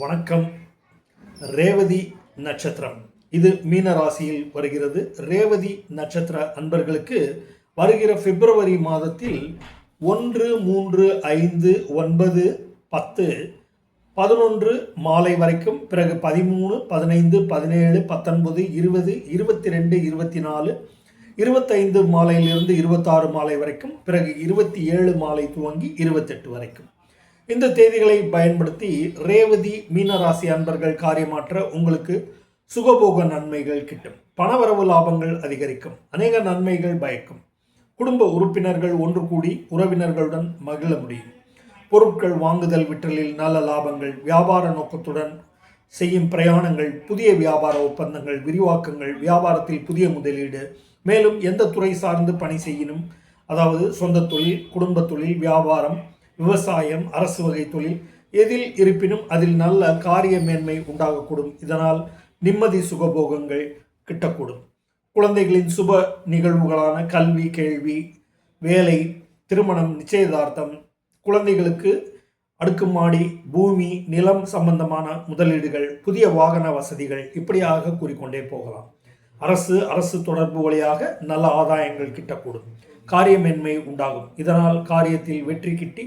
வணக்கம். ரேவதி நட்சத்திரம். இது மீன ராசியில் வருகிறது. ரேவதி நட்சத்திர அன்பர்களுக்கு வருகிற பிப்ரவரி மாதத்தில் ஒன்று மூன்று ஐந்து ஒன்பது பத்து பதினொன்று மாலை வரைக்கும் பிறகு பதிமூணு பதினைந்து பதினேழு பத்தொன்பது இருபது இருபத்தி ரெண்டு இருபத்தி நாலு இருபத்தைந்து மாலையிலிருந்து இருபத்தாறு மாலை வரைக்கும் பிறகு இருபத்தி ஏழு மாலை துவங்கி இருபத்தெட்டு வரைக்கும். இந்த தேதிகளை பயன்படுத்தி ரேவதி மீனராசி அன்பர்கள் காரியமாற்ற உங்களுக்கு சுகபோக நன்மைகள் கிட்டும். பணவரவு லாபங்கள் அதிகரிக்கும். அநேக நன்மைகள் பயக்கும். குடும்ப உறுப்பினர்கள் ஒன்று கூடி உறவினர்களுடன் மகிழ முடியும். பொருட்கள் வாங்குதல் விற்றலில் நல்ல லாபங்கள் வியாபார நோக்கத்துடன் செய்யும் பிரயாணங்கள் புதிய வியாபார ஒப்பந்தங்கள் விரிவாக்கங்கள் வியாபாரத்தில் புதிய முதலீடு. மேலும் எந்த துறை சார்ந்து பணி செய்யணும் அதாவது சொந்த தொழில் குடும்ப தொழில் வியாபாரம் விவசாயம் அரசு வகை தொழில் எதில் இருப்பினும் அதில் நல்ல காரிய மேன்மை உண்டாகக்கூடும். இதனால் நிம்மதி சுகபோகங்கள் கிட்டக்கூடும். குழந்தைகளின் சுப நிகழ்வுகளான கல்வி கேள்வி வேலை திருமணம் நிச்சயதார்த்தம் குழந்தைகளுக்கு அடுக்குமாடி பூமி நிலம் சம்பந்தமான முதலீடுகள் புதிய வாகன வசதிகள் இப்படியாக கூறிக்கொண்டே போகலாம். அரசு அரசு தொடர்பு வழியாக நல்ல ஆதாயங்கள் கிட்டக்கூடும். காரியமேன்மை உண்டாகும். இதனால் காரியத்தில் வெற்றி கிட்டி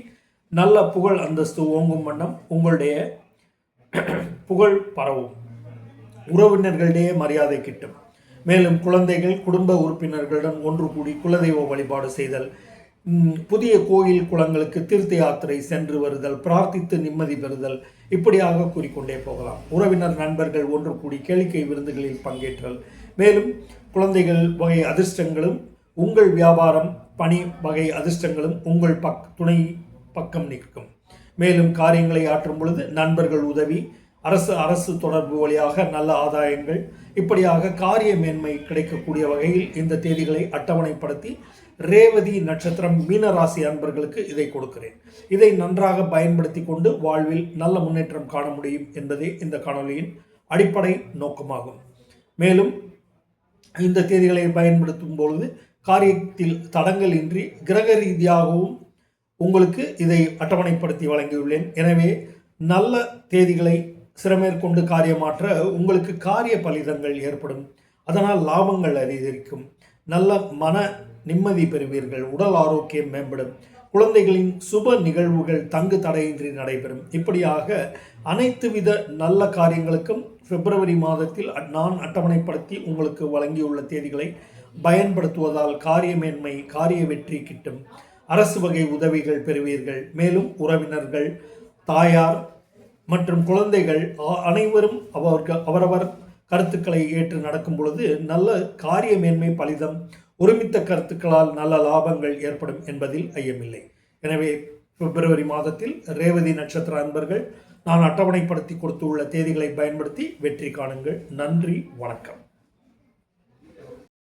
நல்ல புகழ் அந்தஸ்து ஓங்கும் வண்ணம் உங்களுடைய புகழ் பரவும். உறவினர்களிடையே மரியாதை கிட்டும். மேலும் குழந்தைகள் குடும்ப உறுப்பினர்களுடன் ஒன்று கூடி குலதெய்வ வழிபாடு செய்தல் புதிய கோயில் குளங்களுக்கு தீர்த்த யாத்திரை சென்று வருதல் பிரார்த்தித்து நிம்மதி பெறுதல் இப்படியாக கூறிக்கொண்டே போகலாம். உறவினர் நண்பர்கள் ஒன்று கூடி கேளிக்கை விருந்துகளில் பங்கேற்றல். மேலும் குழந்தைகள் வகை அதிர்ஷ்டங்களும் உங்கள் வியாபாரம் பணி வகை அதிர்ஷ்டங்களும் உங்கள் பக் துணை பக்கம் நிற்கும். மேலும் காரியங்களை ஆற்றும் பொழுது நண்பர்கள் உதவி அரசு அரசு தொடர்பு வழியாக நல்ல ஆதாயங்கள் இப்படியாக காரிய மேன்மை கிடைக்கக்கூடிய வகையில் இந்த தேதிகளை அட்டவணைப்படுத்தி ரேவதி நட்சத்திரம் மீனராசி அன்பர்களுக்கு இதை கொடுக்கிறேன். இதை நன்றாக பயன்படுத்தி கொண்டு வாழ்வில் நல்ல முன்னேற்றம் காண முடியும் என்பதே இந்த காணொளியின் அடிப்படை நோக்கமாகும். மேலும் இந்த தேதிகளை பயன்படுத்தும் பொழுது காரியத்தில் தடங்கள் இன்றி கிரக ரீதியாகவும் உங்களுக்கு இதை அட்டவணைப்படுத்தி வழங்கியுள்ளேன். எனவே நல்ல தேதிகளை சிறமேற்கொண்டு காரியமாற்ற உங்களுக்கு காரிய பலிதங்கள் ஏற்படும். அதனால் லாபங்கள் அதிகரிக்கும். நல்ல மன நிம்மதி பெறுவீர்கள். உடல் ஆரோக்கியம் மேம்படும். குழந்தைகளின் சுப நிகழ்வுகள் தங்கு தடையின்றி நடைபெறும். இப்படியாக அனைத்து வித நல்ல காரியங்களுக்கும் பிப்ரவரி மாதத்தில் அ- நான் அட்டவணைப்படுத்தி உங்களுக்கு வழங்கியுள்ள தேதிகளை பயன்படுத்துவதால் காரியமேன்மை காரிய வெற்றி கிட்டும். அரசு வகை உதவிகள் பெறுவீர்கள். மேலும் உறவினர்கள் தாயார் மற்றும் குழந்தைகள் அ- அனைவரும் அவர்கள் அவரவர் கருத்துக்களை ஏற்று நடக்கும் பொழுது நல்ல காரிய மேன்மை பலிதம் ஒருமித்த கருத்துக்களால் நல்ல லாபங்கள் ஏற்படும் என்பதில் ஐயமில்லை. எனவே பிப்ரவரி மாதத்தில் ரேவதி நட்சத்திர அன்பர்கள் நான் அட்டவணைப்படுத்தி கொடுத்துள்ள தேதிகளை பயன்படுத்தி வெற்றி காணுங்கள். நன்றி வணக்கம்.